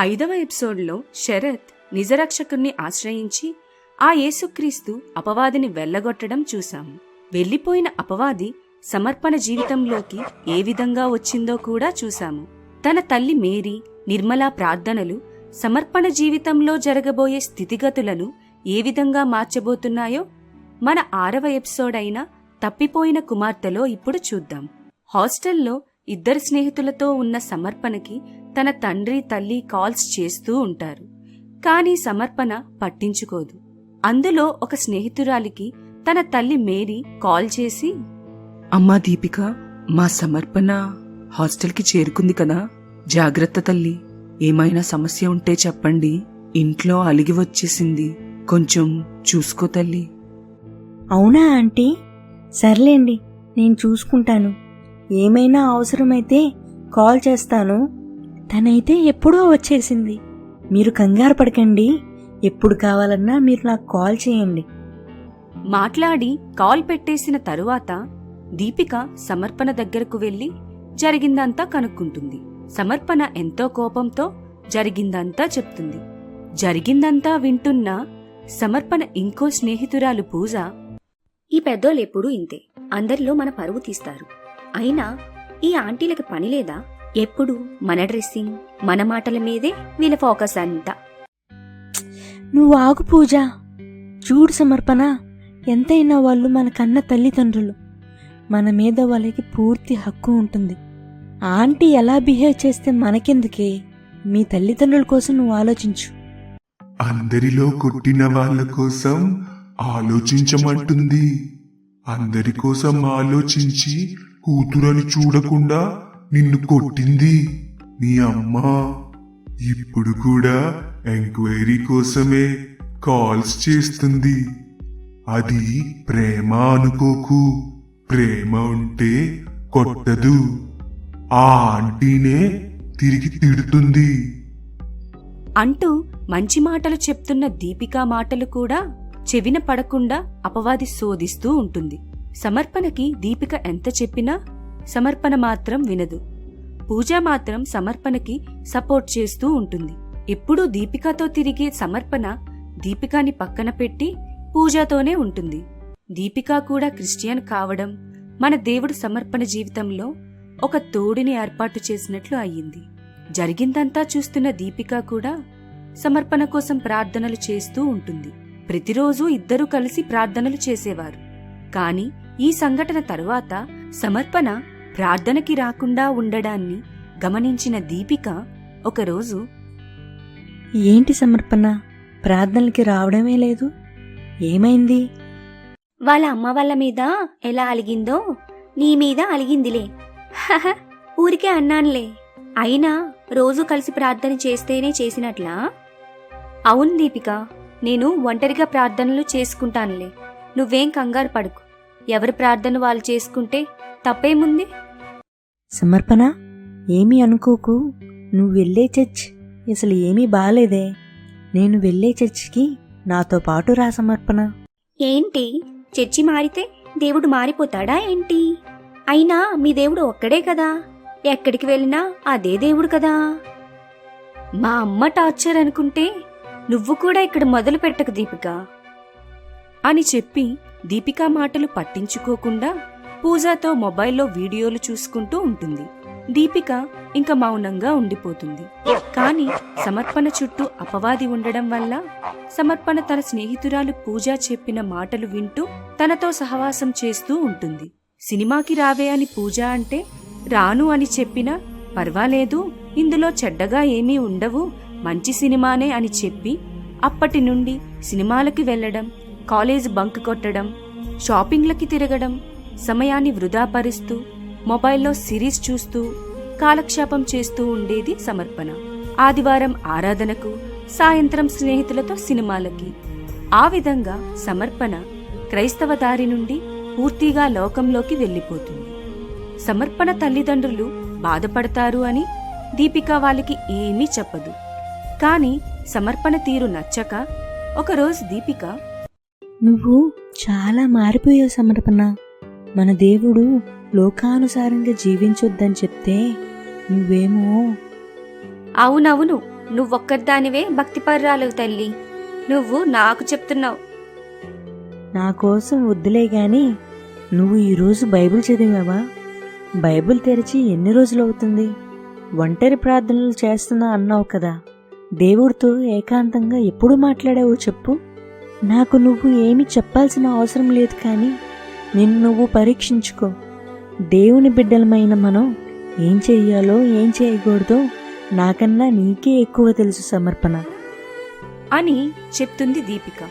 ఐదవ ఎపిసోడ్లో శరత్ నిజరక్షకుణ్ణి ఆశ్రయించి ఆ యేసుక్రీస్తు అపవాదిని వెళ్ళగొట్టడం చూశాము వెళ్ళిపోయిన అపవాది సమర్పణ జీవితంలోకి ఏ విధంగా వచ్చిందో కూడా చూశాము. తన తల్లి మేరీ నిర్మలా ప్రార్థనలు సమర్పణ జీవితంలో జరగబోయే స్థితిగతులను ఏ విధంగా మార్చబోతున్నాయో మన ఆరవ ఎపిసోడ్ అయిన తప్పిపోయిన కుమార్తెలో ఇప్పుడు చూద్దాం. హాస్టల్లో ఇద్దరు స్నేహితులతో ఉన్న సమర్పణకి తన తండ్రి తల్లి కాల్స్ చేస్తూ ఉంటారు. కానీ సమర్పణ పట్టించుకోదు. అందులో ఒక స్నేహితురాలికి తన తల్లి మేరీ కాల్ చేసి అమ్మా దీపిక మా సమర్పణ హాస్టల్కి చేరుకుంది కదా. జాగ్రత్త తల్లి ఏమైనా సమస్య ఉంటే చెప్పండి. ఇంట్లో అలిగి వచ్చేసింది. కొంచెం చూసుకో తల్లి. అవునా ఆంటీ? సర్లేండి నేను చూసుకుంటాను. ఏమైనా అవసరమైతే కాల్ చేస్తాను. తనైతే ఎప్పుడో వచ్చేసింది. మీరు కంగారు పడకండి. ఎప్పుడు కావాలన్నా మీరు నాకు కాల్ చేయండి. మాట్లాడి కాల్ పెట్టేసిన తరువాత దీపిక సమర్పణ దగ్గరకు వెళ్ళి జరిగిందంతా కనుక్కుంటుంది. సమర్పణ ఎంతో కోపంతో జరిగిందంతా చెప్తుంది. జరిగిందంతా వింటున్న సమర్పణ ఇంకో స్నేహితురాలు పూజ ఈ పెద్దోళ్ళు ఎప్పుడూ ఇంతే. అందరిలో మన పరువు తీస్తారు. అయినా ఈ ఆంటీలకి పని లేదా? ఎప్పుడు మన డ్రెస్సింగ్ మన మాటల మీదే వీళ్ళ ఫోకస్ అంతా. నువ్వు ఆగు పూజ. చూడు సమర్పణ. ఎంతైనా వాళ్ళు మన కన్న తల్లిదండ్రులు. మన మీద వాళ్ళకి పూర్తి హక్కు ఉంటుంది. ఆంటీ ఎలా బిహేవ్ చేస్తే మనకెందుకే? మీ తల్లిదండ్రుల కోసం నువ్వు ఆలోచించు. అందరిలో కొట్టిన వాళ్ళ కోసం ఆలోచించమంటుంది. అందరి కోసం ఆలోచించి కూతురని చూడకుండా నిన్ను కొట్టింది నీ అమ్మ. ఇప్పుడు కూడా ఎంక్వైరీ కోసమే కాల్స్ చేస్తుంది. అది ప్రేమ అనుకోకు. ప్రేమ ఉంటే కొట్టదు. ఆ ఆంటీనే తిరిగి తిడుతుంది. అంటూ మంచి మాటలు చెప్తున్న దీపికా మాటలు కూడా చెవిన పడకుండా అపవాది శోధిస్తూ ఉంటుంది. సమర్పణకి దీపిక ఎంత చెప్పినా సమర్పణ మాత్రం వినదు. పూజ మాత్రం సమర్పణకి సపోర్ట్ చేస్తూ ఉంటుంది. ఎప్పుడూ దీపికాతో తిరిగే సమర్పణ దీపికాని పక్కన పెట్టి పూజతోనే ఉంటుంది. దీపిక కూడా క్రిస్టియన్ కావడం మన దేవుడు సమర్పణ జీవితంలో ఒక తోడిని ఏర్పాటు చేసినట్లు అయ్యింది. జరిగిందంతా చూస్తున్న దీపిక కూడా సమర్పణ కోసం ప్రార్థనలు చేస్తూ ఉంటుంది. ప్రతిరోజు ఇద్దరూ కలిసి ప్రార్థనలు చేసేవారు. కాని ఈ సంఘటన తరువాత సమర్పణ ప్రార్థనకి రాకుండా ఉండడాన్ని గమనించిన దీపిక ఒకరోజు ఏంటి సమర్పణ? ప్రార్థనలకి రావడమే లేదు. ఏమైంది? వాళ్ళ అమ్మ వాళ్ళ మీద ఎలా అలిగిందో నీ మీద అలిగిందిలే. ఊరికే అన్నానులే. అయినా రోజు కలిసి ప్రార్థన చేస్తేనే చేసినట్లా? అవును దీపిక నేను ఒంటరిగా ప్రార్థనలు చేసుకుంటానులే. నువ్వేం కంగారు పడుకు. ఎవరి ప్రార్థన వాళ్ళు చేసుకుంటే తప్పేముంది? సమర్పణ ఏమీ అనుకోకు. నువ్వు వెళ్ళే చర్చ్ అసలు ఏమీ బాలేదే. నేను వెళ్ళే చర్చికి నాతో పాటు రా సమర్పణ. ఏంటి? చర్చి మారితే దేవుడు మారిపోతాడా ఏంటి? అయినా మీ దేవుడు ఒక్కడే కదా. ఎక్కడికి వెళ్ళినా అదే దేవుడు కదా. మా అమ్మ టార్చర్ అనుకుంటే నువ్వు కూడా ఇక్కడ మొదలు పెట్టకు దీపిక. అని చెప్పి దీపికా మాటలు పట్టించుకోకుండా పూజాతో మొబైల్లో వీడియోలు చూసుకుంటూ ఉంటుంది. దీపిక ఇంకా మౌనంగా ఉండిపోతుంది. కాని సమర్పణ చుట్టూ అపవాది ఉండడం వల్ల సమర్పణ తన స్నేహితురాలు పూజ చెప్పిన మాటలు వింటూ తనతో సహవాసం చేస్తూ ఉంటుంది. సినిమాకి రావే అని పూజ అంటే రాను అని చెప్పినా పర్వాలేదు ఇందులో చెడ్డగా ఏమీ ఉండవు మంచి సినిమానే అని చెప్పి అప్పటి నుండి సినిమాలకి వెళ్ళడం కాలేజ్ బంక్ కొట్టడం షాపింగ్లకి తిరగడం సమయాన్ని వృధాపరుస్తూ మొబైల్లో సిరీస్ చూస్తూ కాలక్షేపం చేస్తూ ఉండేది సమర్పణ. ఆదివారం ఆరాధనకు సాయంత్రం స్నేహితులతో సినిమాలకి. ఆ విధంగా సమర్పణ క్రైస్తవ దారి నుండి పూర్తిగా లోకంలోకి వెళ్ళిపోతుంది. సమర్పణ తల్లిదండ్రులు బాధపడతారు అని దీపిక వాళ్ళకి ఏమీ చెప్పదు. కాని సమర్పణ తీరు నచ్చక ఒకరోజు దీపిక నువ్వు చాలా మారిపోయావు సమర్పణ. మన దేవుడు లోకానుసారంగా జీవించొద్దని చెప్తే నువ్వేమో అవునవును నువ్వొక్కదానివే భక్తిపర్రాలు తల్లి. నువ్వు నాకు చెప్తున్నావు. నా కోసం వద్దులే గాని నువ్వు ఈరోజు బైబిల్ చదివావా? బైబిల్ తెరిచి ఎన్ని రోజులు అవుతుంది? ఒంటరి ప్రార్థనలు చేస్తున్నా అన్నావు కదా. దేవుడితో ఏకాంతంగా ఎప్పుడు మాట్లాడావో చెప్పు. నాకు నువ్వు ఏమి చెప్పాల్సిన అవసరం లేదు కానీ నిన్ను నువ్వు పరీక్షించుకో. దేవుని బిడ్డలమైన మనం ఏం చేయాలో ఏం చేయకూడదో నాకన్నా నీకే ఎక్కువ తెలుసు సమర్పణ. అని చెప్తుంది దీపిక.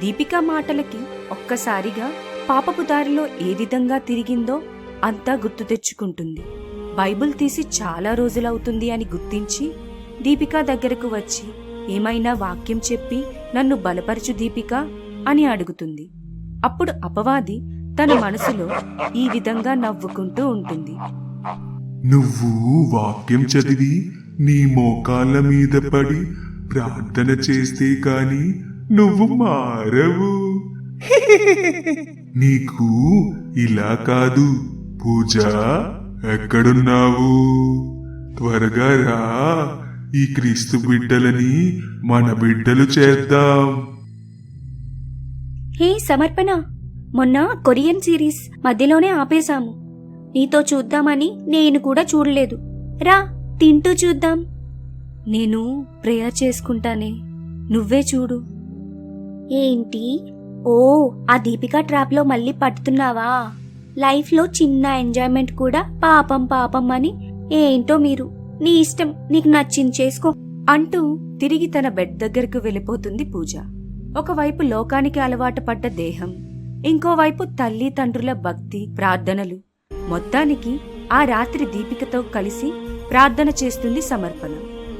దీపిక మాటలకి ఒక్కసారిగా పాపపు దారిలో ఏ విధంగా తిరిగిందో అంతా గుర్తు తెచ్చుకుంటుంది. బైబిల్ తీసి చాలా రోజులవుతుంది అని గుర్తించి దీపిక దగ్గరకు వచ్చి ఏమైనా వాక్యం చెప్పి నన్ను బలపరచు దీపిక అని అడుగుతుంది. అప్పుడు అపవాది తన మనసులో ఈ విధంగా నవ్వుకుంటూ ఉంటుంది. నువ్వు వాక్యం చదివి నీ మోకాళ్ళ మీద పడి ప్రార్థన చేస్తే కాని నువ్వు మారవు. నీకు ఇలా కాదు. పూజ ఎక్కడున్నావు? త్వరగా రా. ఈ క్రీస్తు బిడ్డలని మన బిడ్డలు చేద్దాం. హే సమర్పణ మొన్న కొరియన్ సిరీస్ మధ్యలోనే ఆపేశాము. నీతో చూద్దామని నేను కూడా చూడలేదు. రా తింటూ చూద్దాం. నేను ప్రేయర్ చేసుకుంటానే. నువ్వే చూడు. ఏంటి? ఓ ఆ దీపికా ట్రాప్లో మళ్ళీ పట్టుతున్నావా లైఫ్లో చిన్న ఎంజాయ్మెంట్ కూడా పాపం పాపం అని ఏంటో మీరు? నీ ఇష్టం నీకు నచ్చింది చేసుకో అంటూ తిరిగి తన బెడ్ దగ్గరకు వెళ్ళిపోతుంది పూజ. ఒకవైపు లోకానికి అలవాటు పడ్డ దేహం ఇంకోవైపు తల్లి తండ్రుల భక్తి ప్రార్థనలు. మొత్తానికి ఆ రాత్రి దీపికతో కలిసి ప్రార్థన చేస్తుంది సమర్పణ.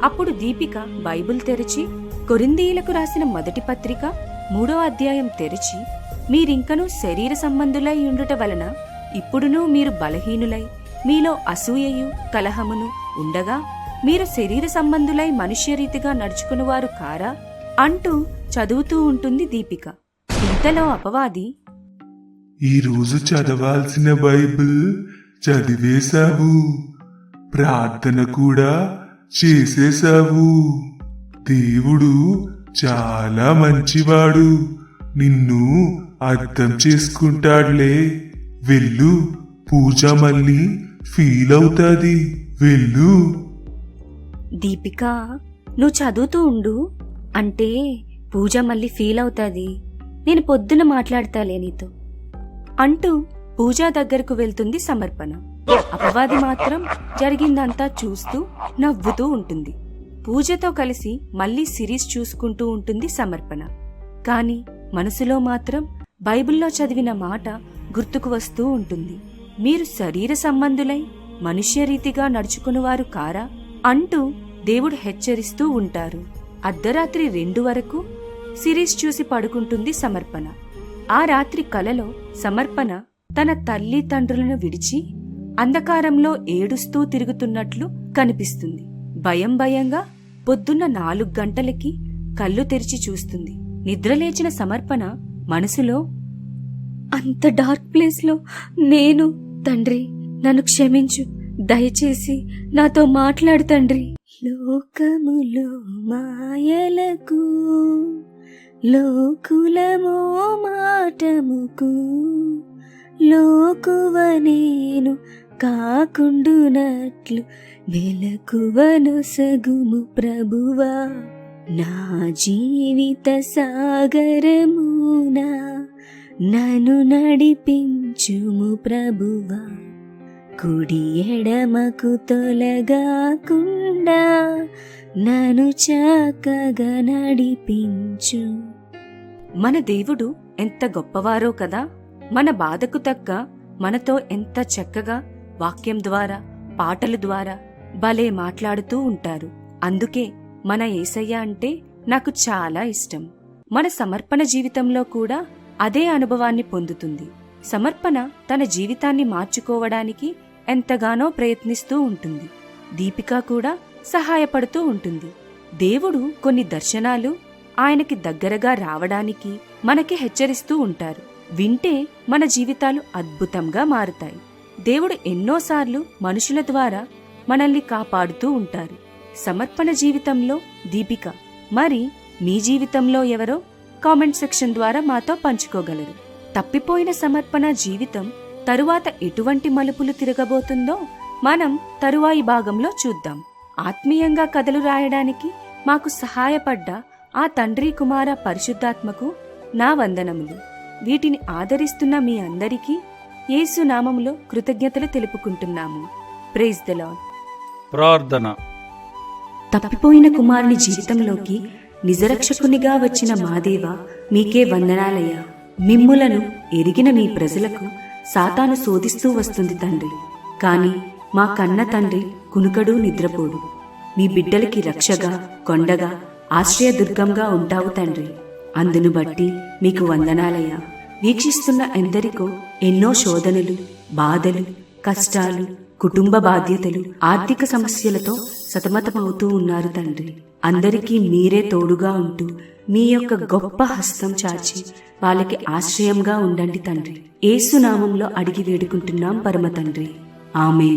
అప్పుడు దీపిక బైబిల్ తెరిచి కొరిందీయులకు రాసిన మొదటి పత్రిక మూడో అధ్యాయం తెరిచి మీరింకనూ శరీర సంబంధులై ఉండుట వలన ఇప్పుడునూ మీరు బలహీనులై మీలో అసూయయు కలహమును ఉండగా మీరు శరీర సంబంధులై మనుష్యరీతిగా నడుచుకునివారు కారా? అంటూ చదువుతూ ఉంటుంది దీపిక. ఇంతలో అపవాది ఈరోజు చదవాల్సిన బైబిల్ చదివేశావు ప్రార్థన కూడా చేసేశావు దేవుడు చాలా మంచివాడు. నిన్ను అర్థం చేసుకుంటాడులే. వెళ్ళు. పూజ మళ్ళీ ఫీల్ అవుతాది వెళ్ళు. దీపిక నువ్వు చదువుతూ ఉండు. అంటే పూజ మళ్ళీ ఫీల్ అవుతుంది. నేను పొద్దున మాట్లాడతాలే నీతో. అంటూ పూజ దగ్గరకు వెళ్తుంది సమర్పణ. అపవాది మాత్రం జరిగిందంతా చూస్తూ నవ్వుతూ ఉంటుంది. పూజతో కలిసి మళ్ళీ సిరీస్ చూసుకుంటూ ఉంటుంది సమర్పణ. కాని మనసులో మాత్రం బైబిల్లో చదివిన మాట గుర్తుకు వస్తూ ఉంటుంది. మీరు శరీర సంబంధులై మనుష్యరీతిగా నడుచుకునివారు కారా? అంటూ దేవుడు హెచ్చరిస్తూ ఉంటారు. అర్ధరాత్రి రెండు వరకు సిరీస్ చూసి పడుకుంటుంది సమర్పణ. ఆ రాత్రి కలలో సమర్పణ తన తల్లి తండ్రులను విడిచి అంధకారంలో ఏడుస్తూ తిరుగుతున్నట్లు కనిపిస్తుంది. భయం భయంగా పొద్దున్న నాలుగు గంటలకి కళ్ళు తెరిచి చూస్తుంది. నిద్రలేచిన సమర్పణ మనసులో అంత డార్క్ ప్లేస్లో నేను తండ్రి నన్ను క్షమించు. దయచేసి నాతో మాట్లాడు తండ్రి. లోకములో మాయలకు లోకులమో మాటముకు లోకువ నేను కాకుండునట్లు వెలకువను సగుము ప్రభువా నా జీవిత సాగరమునా నన్ను నడిపించుము ప్రభువా. కుడి ఎడమకు తొలగాకుండా నన్ను చక్కగా నడిపించు. మన దేవుడు ఎంత గొప్పవారో కదా మన బాధకు తగ్గ మనతో ఎంత చక్కగా వాక్యం ద్వారా పాటల ద్వారా భలే మాట్లాడుతూ ఉంటారు. అందుకే మన ఏసయ్య అంటే నాకు చాలా ఇష్టం. మన సమర్పణ జీవితంలో కూడా అదే అనుభవాన్ని పొందుతుంది. సమర్పణ తన జీవితాన్ని మార్చుకోవడానికి ఎంతగానో ప్రయత్నిస్తూ ఉంటుంది. దీపిక కూడా సహాయపడుతూ ఉంటుంది. దేవుడు కొన్ని దర్శనాలు ఆయనకి దగ్గరగా రావడానికి మనకి హెచ్చరిస్తూ ఉంటారు. వింటే మన జీవితాలు అద్భుతంగా మారుతాయి. దేవుడు ఎన్నోసార్లు మనుషుల ద్వారా మనల్ని కాపాడుతూ ఉంటారు. సమర్పణ జీవితంలో దీపిక మరి మీ జీవితంలో ఎవరో కామెంట్ సెక్షన్ ద్వారా మాతో పంచుకోగలరు. తప్పిపోయిన సమర్పణ జీవితం తరువాత ఎటువంటి మలుపులు తిరగబోతుందో మనం తరువాయి భాగంలో చూద్దాం. ఆత్మీయంగా కథలు రాయడానికి మాకు సహాయపడ్డ ఆ తండ్రి కుమార పరిశుద్ధాత్మకు నా వందనములు. వీటిని ఆదరిస్తున్న మీ అందరికీ యేసు నామములో కృతజ్ఞతలు తెలుపుకుంటున్నాము. Praise the Lord. ప్రార్థన. తప్పిపోయిన కుమారుని జీవితంలోకి నిజరక్షకునిగా వచ్చిన మాదేవ మీకే వందనాలయ్యా. మిమ్ములను ఎరిగిన మీ ప్రజలకు సాతాను శోధిస్తూ వస్తుంది తండ్రి. కాని మా కన్న తండ్రి కునుకడు నిద్రపోడు. మీ బిడ్డలకి రక్షగా కొండగా ఆశ్రయదుర్గంగా ఉంటావు తండ్రి. అందును బట్టి మీకు వందనాలయ్యా. వీక్షిస్తున్న ఎందరికో ఎన్నో శోధనలు బాధలు కష్టాలు కుటుంబ బాధ్యతలు ఆర్థిక సమస్యలతో సతమతమవుతూ ఉన్నారు తండ్రి. అందరికీ మీరే తోడుగా ఉంటూ మీ యొక్క గొప్ప హస్తం చాచి వాళ్ళకి ఆశ్రయంగా ఉండండి తండ్రి. ఏసునామంలో అడిగి వేడుకుంటున్నాం పరమ తండ్రి ఆమె